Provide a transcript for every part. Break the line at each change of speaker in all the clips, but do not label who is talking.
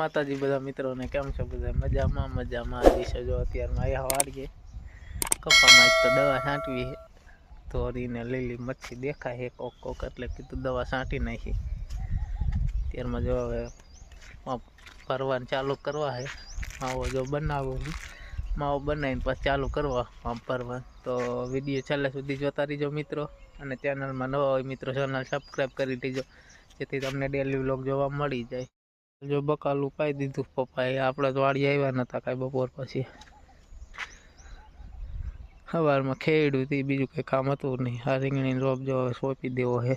માતાજી બધા મિત્રોને કેમ છો બધા? મજામાં મજામાં. આવી છે જો અત્યારમાં અહીંયા વાળીએ કપામાં તો દવા છાંટવી ધોરીને લીલી મચ્છી દેખાય છે કોક કોક એટલે કીધું દવા છાંટી નાખી. ત્યારમાં જો હવે ભરવાનું ચાલુ કરવા છે. માવો જો બનાવો માવો બનાવીને પછી ચાલુ કરવા આમ ભરવાનું. તો વીડિયો છેલ્લે સુધી જોતા રહીજો મિત્રો. અને ચેનલમાં નવા હોય મિત્રો ચેનલ સબસ્ક્રાઈબ કરી દેજો. જેથી તમને ડેલી વ્લોગ જોવા મળી જાય. જો બકાલું પાઈ દીધું પપ્પાએ. આપણે તો વાડી આવ્યા નતા કાંઈ બપોર પછી. સવારમાં ખેડ્યું હતી બીજું કંઈ કામ હતું નહીં. આ રીંગણીનો રોપ જો સોંપી દેવો છે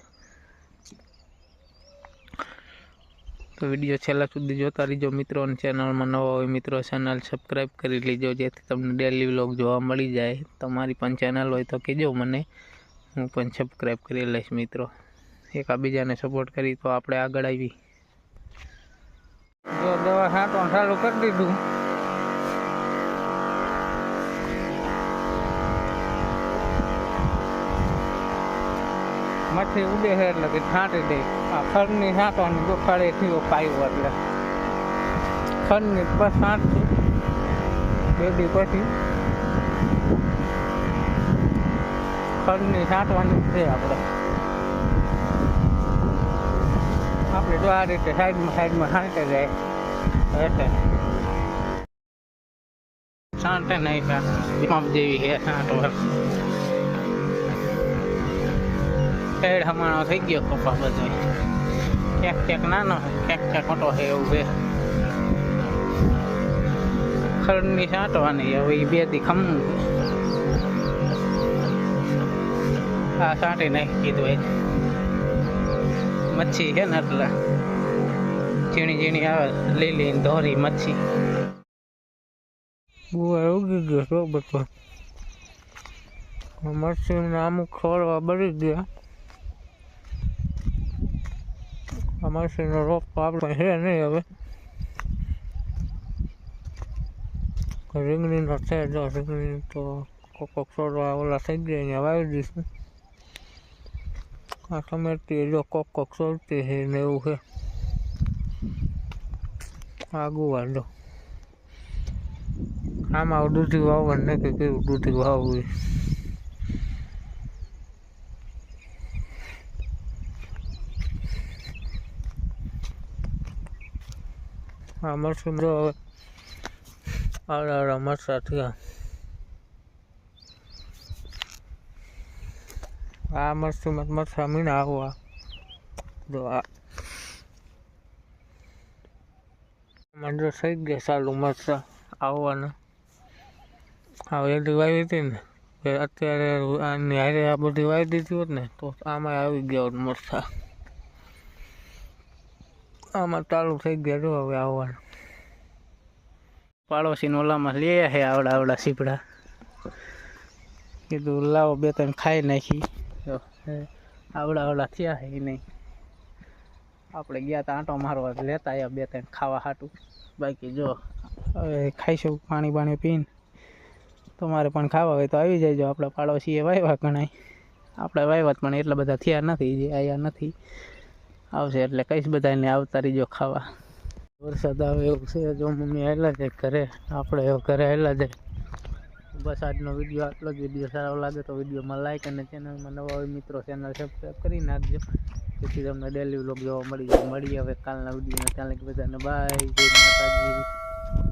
તો વીડિયો છેલ્લા સુધી જોતા રહીજો. મિત્રો ચેનલમાં નવા હોય મિત્રો ચેનલ સબસ્ક્રાઈબ કરી લેજો. જેથી તમને ડેલી વ્લોગ જોવા મળી જાય. તમારી પણ ચેનલ હોય તો કહેજો મને. હું પણ સબસ્ક્રાઈબ કરી લઈશ મિત્રો. એકાબીજાને સપોર્ટ કરી તો આપણે આગળ આવી. છાંટવાનું ચાલુ કરી દીધું મચ્છી ઉડે છે એટલે કે છાંટી દે. આ ખરની છાંટવાની દુખાડે થયો પાયો એટલે. ખરની પછી છાંટશું બે દી પછી. ખરની છાંટવાની છે આપણે. આપણે જો આ રીતે સાઈડમાં સાઈડમાં છાંટે જાય એટલે છાંટે નહીં પંપ જેવી છે છાંટવા પેડ હમણાં થઈ ગયો કપા બધો ક્યાંક ક્યાંક નાનો ક્યાંક ક્યાંક મોટો છે એવું છે ખડની છાંટવાની હવે એ બેથી ખમવું હા છાંટી નાખી કીધું મચ્છી છે ને એટલે ઝીણી ઝીણી આવે લીલી ધોરી, મચ્છી. બુઆ ઉગી છે હવે. રીંગણીનો છે જો, રીંગણી તો કોક કોક છોડવા ઓલા થઈ ગયા અહીંયા વાવી દઈશું. આ ટમેટી જો કોક કોક છોડતી છે ને એવું છે આ વાંધો. આમાં દૂધી વાવવાનું નહીં કે કઈ ઉડુથી વાવવું. આ મરચું જો હવે આવડા આવડા મરચા થયા. આ મરચું મરચા આવો આવવા જો આ મંડળ થઈ ગયા ચાલુ મસ્ત આવવાના. હવે એટલી વાવી હતી ને અત્યારે આની હારે આ બધી વાવી દીધી હોત ને, તો આમાં આવી ગયા હોત મરચા આમાં ચાલુ થઈ ગયા જો હવે આવવાનું. પાડોશી ઓલામાં લઈ છે આવડા આવડા સીપડા. કીધું, લાવો બે ત્રણ ખાઈ નાખી. આવડા આવડા થયા છે નહીં. આપણે ગયા તા આંટો મારવા, લેતા આવ્યા બે ત્રણ ખાવા હાટું. બાકી જો. હવે ખાઈશું, પાણી પાણી પીને. તમારે પણ ખાવા હોય તો આવી જજો આપણા પાડોશીએ વાવ્યા ગણાય આપણે વાવ્યા જ પણ એટલા બધા થયા નથી, જે આવ્યા નથી. આવશે એટલે કહીશ બધાને આવતા રહીજો ખાવા. વરસાદ આવે એવું છે. જો મમ્મી આવેલા છે ઘરે. આપણે ઘરે આવેલા છે. બસ આજનો વીડિયો આટલો જ. વીડિયો સારો લાગે તો વિડીયોમાં લાઈક અને ચેનલમાં નવા હોય મિત્રો ચેનલ સબસ્ક્રાઈબ કરી નાખજો. જેથી તમને ડેલી વ્લોગ જોવા મળી જાય. મળીએ હવે કાલના વિડીયોમાં ત્યાં લગી બધાને બાય જય માતાજી.